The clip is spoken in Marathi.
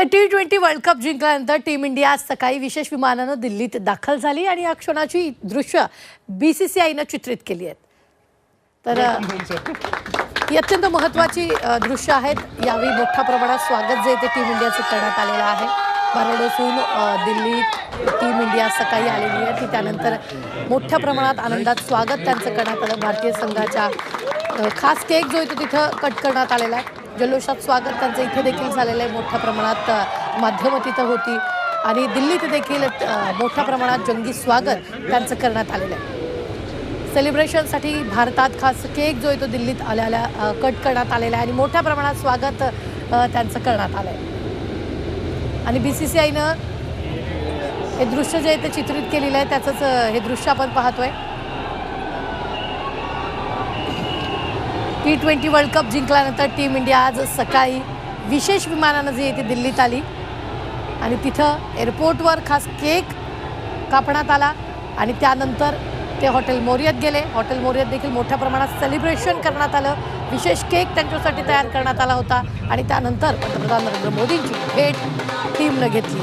तर टी ट्वेंटी वर्ल्ड कप जिंकल्यानंतर टीम इंडिया आज सकाळी विशेष विमानानं दिल्लीत दाखल झाली आणि या क्षणाची दृश्य बी सी सी आयनं चित्रित केली आहेत. तर ही अत्यंत महत्त्वाची दृश्य आहेत. यावेळी मोठ्या प्रमाणात स्वागत जे ते टीम इंडियाचं करण्यात आलेलं आहे. बार्बाडोसहून दिल्लीत टीम इंडिया सकाळी आलेली आहे. ती त्यानंतर मोठ्या प्रमाणात आनंदात स्वागत त्यांचं करण्यात आलं. भारतीय संघाच्या खास केक जो आहे तो तिथं कट करण्यात आलेला आहे. जल्लोषात स्वागत त्यांचं इथे देखील झालेलं आहे. मोठ्या प्रमाणात माध्यम माध्यमं तिथं होती. आणि दिल्लीत देखील मोठ्या प्रमाणात जंगी स्वागत त्यांचं करण्यात आलेलं आहे. सेलिब्रेशनसाठी भारतात खास केक जो आहे तो दिल्लीत आल्याला कट करण्यात आलेला आहे. आणि मोठ्या प्रमाणात स्वागत त्यांचं करण्यात आलं आहे आणि बी सी सी आयनं हे दृश्य जे आहे ते चित्रित केलेलं आहे. त्याचंच हे दृश्य आपण पाहतोय. टी ट्वेंटी वर्ल्ड कप जिंकल्यानंतर टीम इंडिया आज सकाळी विशेष विमानानं जी येते दिल्लीत आली. आणि तिथं एअरपोर्टवर खास केक कापण्यात आला. आणि त्यानंतर ते हॉटेल मोर्यात गेले. हॉटेल मोर्यात देखील मोठ्या प्रमाणात सेलिब्रेशन करण्यात आलं. विशेष केक त्यांच्यासाठी तयार करण्यात आला होता. आणि त्यानंतर पंतप्रधान नरेंद्र मोदींची भेट टीमनं घेतली.